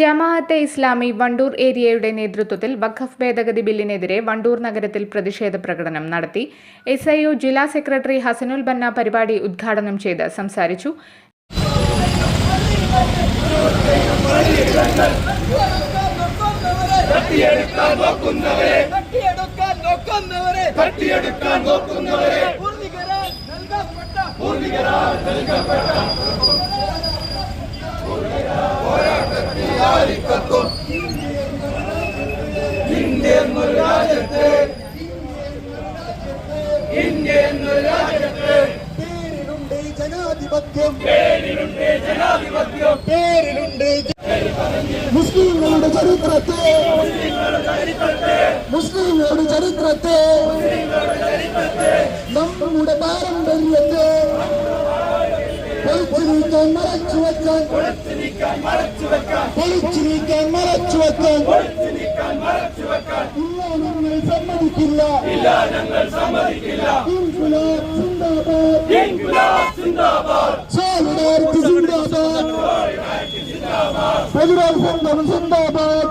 Jamaat-e Islami Wandoor ഏരിയയുടെ നേതൃത്വത്തിൽ വഖഫ് ഭേദഗതി ബില്ലിനെതിരെ വണ്ടൂർ നഗരത്തിൽ പ്രതിഷേധ പ്രകടനം നടത്തി. എസ് ഐ ഒ ജില്ലാ സെക്രട്ടറി ഹസനുൽ ബന്ന പരിപാടി ഉദ്ഘാടനം ചെയ്ത് സംസാരിച്ചു. നൽകപ്പെട്ട ജനാധിപത്യം. പേരിലുണ്ട് മുസ്ലിങ്ങളുടെ ചരിത്രത്തെ. മുസ്ലിങ്ങളുടെ ചരിത്രത്തെ. നമ്മുടെ പാരമ്പര്യത്തെ പൊളിച്ചു നീക്കാൻ മറച്ചു വെക്കാൻ. പൊളിച്ചു നീക്കാൻ മറച്ചു വെക്കാൻ. സമ്മതിക്കില്ല ഇല്ല ഞങ്ങൾ സമ്മതിക്കില്ല ഇൻകുലാബ് സിന്ദാബാദ് സോളിഡാരിറ്റി സിന്ദാബാദ് ഫെഡറൽ സംഘം സിന്ദാബാദ്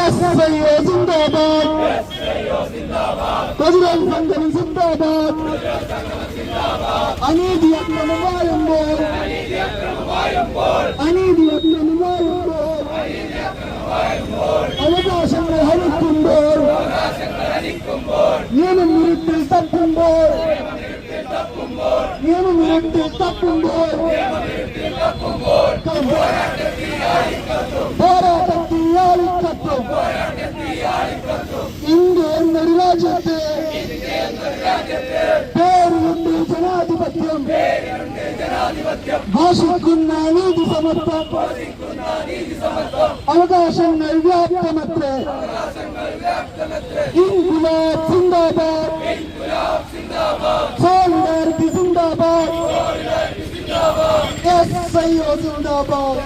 എസ് ഐ ഒ സിന്ദാബാദ് ഫെഡറൽ സംഘം സിന്ദാബാദ് അനീതി അക്രമം വാഴുമ്പോൾ അനീതി അക്രമം വാഴുമ്പോൾ അവകാശങ്ങൾ ഹരിക്കുമ്പോൾ നിയമം ഇരുട്ടിൽ തപ്പുമ്പോൾ നിയമം ഇരുട്ടിൽ തപ്പുമ്പോൾ പോരാട്ടത്തിൽ ആളിക്കത്തും ഇന്ത്യ എന്നൊരു രാജ്യത്തെ ജനാധിപത്യം ഭാഷിക്കുന്ന നീതി സമത്വം അവകാശങ്ങൾ വ്യാപ്തമത്രേ ഇൻകുലാബ് സിന്ദാബാദ് സോളിഡാരിറ്റി സിന്ദാബാദ് എസ് ഐ ഒ സിന്ദാബാദ്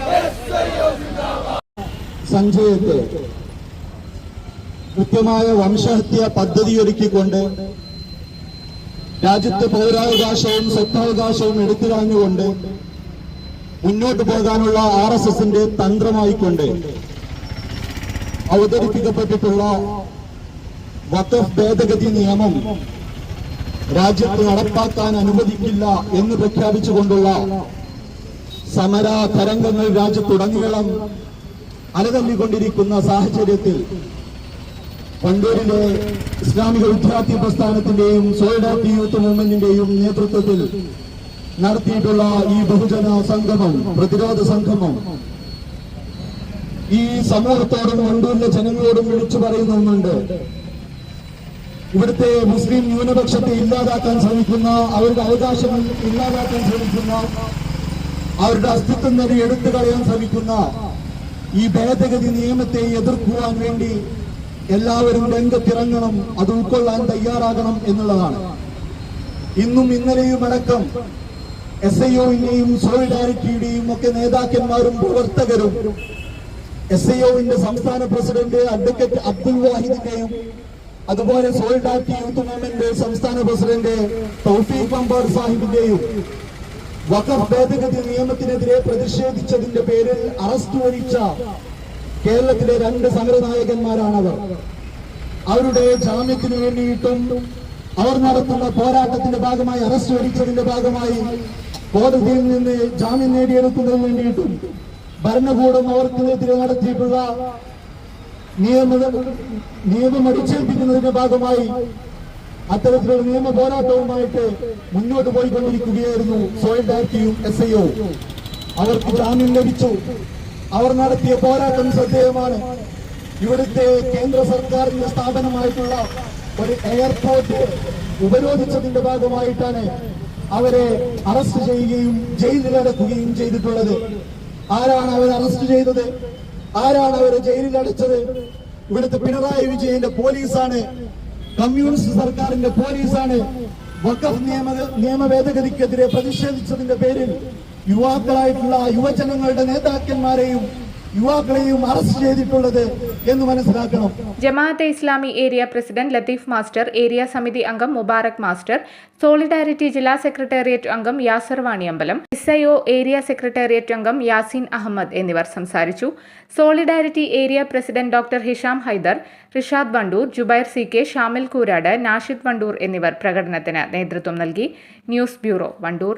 സഞ്ജയത്തെ കൃത്യമായ വംശഹത്യ പദ്ധതിയൊരുക്കിക്കൊണ്ട് രാജ്യത്തെ പൗരാവകാശവും എടുത്തു എടുത്തുകളഞ്ഞുകൊണ്ട് മുന്നോട്ട് പോകാനുള്ള ആർ എസ് എസിന്റെ തന്ത്രമായിക്കൊണ്ട് അവതരിപ്പിക്കപ്പെട്ടിട്ടുള്ള വഖഫ് ഭേദഗതി നിയമം രാജ്യത്ത് നടപ്പാക്കാൻ അനുവദിക്കില്ല എന്ന് പ്രഖ്യാപിച്ചുകൊണ്ടുള്ള സമര തരംഗങ്ങൾ രാജ്യത്തുടനീളം അലതല്ലിക്കൊണ്ടിരിക്കുന്ന സാഹചര്യത്തിൽ വണ്ടൂരിലെ ഇസ്ലാമിക വിദ്യാർത്ഥി പ്രസ്ഥാനത്തിന്റെയും സോളിഡാരിറ്റി യൂത്ത് മൂവ്മെന്റിന്റെയും നേതൃത്വത്തിൽ നടത്തിയിട്ടുള്ള ഈ ബഹുജന സംഗമം പ്രതിരോധ സംഗമം ഈ സമൂഹത്തോടും വണ്ടൂരിലെ ജനങ്ങളോടും വിളിച്ചു പറയുന്നുണ്ട് ഇവിടുത്തെ മുസ്ലിം ന്യൂനപക്ഷത്തെ ഇല്ലാതാക്കാൻ ശ്രമിക്കുന്ന അവരുടെ അവകാശങ്ങൾ ഇല്ലാതാക്കാൻ ശ്രമിക്കുന്ന അവരുടെ അസ്തിത്വം നേടി എടുത്തു കളയാൻ ശ്രമിക്കുന്ന ഈ ഭേദഗതി നിയമത്തെ എതിർക്കുവാൻ വേണ്ടി എല്ലാവരും രംഗത്തിറങ്ങണം അത് ഉൾക്കൊള്ളാൻ തയ്യാറാകണം എന്നുള്ളതാണ്. ഇന്നും ഇന്നലെയും അടക്കം എസ് ഐ ഒയിന്റെയും സോളിഡാരിറ്റിയുടെയും ഒക്കെ നേതാക്കന്മാരും പ്രവർത്തകരും എസ് ഐ ഒവിന്റെ സംസ്ഥാന പ്രസിഡന്റ് അഡ്വക്കേറ്റ് അബ്ദുൽ വാഹിദിന്റെയും അതുപോലെ സോളിഡാരിറ്റി യൂത്ത് മൂവ്മെന്റ് സംസ്ഥാന പ്രസിഡന്റ് തൗഫീഖ് അംബാർ സാഹിബിന്റെയും വഖഫ് ഭേദഗതി നിയമത്തിനെതിരെ പ്രതിഷേധിച്ചതിന്റെ പേരിൽ അറസ്റ്റ് വരിച്ച കേരളത്തിലെ രണ്ട് സമരനായകന്മാരാണവർ. അവരുടെ ജാമ്യത്തിന് വേണ്ടിയിട്ടും അവർ നടത്തുന്ന പോരാട്ടത്തിന്റെ ഭാഗമായി അറസ്റ്റ് വരിച്ചതിന്റെ ഭാഗമായി കോടതിയിൽ നിന്ന് ജാമ്യം നേടിയെടുക്കുന്നതിന് വേണ്ടിയിട്ടും ഭരണകൂടം അവർക്കെതിരെ നടത്തിയിട്ടുള്ള നിയമ നിയമം അടിച്ചേൽപ്പിക്കുന്നതിന്റെ ഭാഗമായി അത്തരത്തിലുള്ള നിയമ പോരാട്ടവുമായിട്ട് മുന്നോട്ട് പോയിക്കൊണ്ടിരിക്കുകയായിരുന്നു സോയിൽ സോളിഡാരിറ്റിയും എസ് ഐ അവർക്ക് ജാമ്യം ലഭിച്ചു. അവർ നടത്തിയ പോരാട്ടം ശ്രദ്ധേയമാണ്. ഇവിടുത്തെ കേന്ദ്ര സർക്കാരിന്റെ സ്ഥാപനമായിട്ടുള്ള ഒരു എയർപോർട്ട് ഉപരോധിച്ചതിന്റെ ഭാഗമായിട്ടാണ് അവരെ അറസ്റ്റ് ചെയ്യുകയും ജയിലിലടക്കുകയും ചെയ്തിട്ടുള്ളത്. ആരാണ് അവരെ അറസ്റ്റ് ചെയ്തത്? ആരാണ് അവരെ ജയിലിലടച്ചത്? ഇവിടുത്തെ പിണറായി വിജയന്റെ പോലീസാണ്. കമ്മ്യൂണിസ്റ്റ് സർക്കാരിന്റെ പോലീസാണ്. വഖഫ് നിയമ നിയമ ഭേദഗതിക്കെതിരെ പ്രതിഷേധിച്ചതിന്റെ പേരിൽ യുവാക്കളായിട്ടുള്ള യുവജനങ്ങളുടെ നേതാക്കന്മാരെയും യുവാക്കളെയും അറസ്റ്റ് ചെയ്തിട്ടുള്ളത് എന്ന് മനസ്സിലാക്കണം. Jamaat-e Islami area president Latheef master area സമിതി അംഗം മുബാറക് മാസ്റ്റർ സോളിഡാരിറ്റി ജില്ലാ സെക്രട്ടേറിയറ്റ് അംഗം Yasar Vaniyambalam SIO area secretariat അംഗം യാസിൻ അഹമ്മദ് എന്നിവർ സംസാരിച്ചു. Solidarity area president doctor Hisham Haidar Rishad Wandoor Jubair C K Shamil Koorad Nashid Wandoor എന്നിവർ പ്രകടനത്തിന് നേതൃത്വം നൽകി. News bureau Wandoor.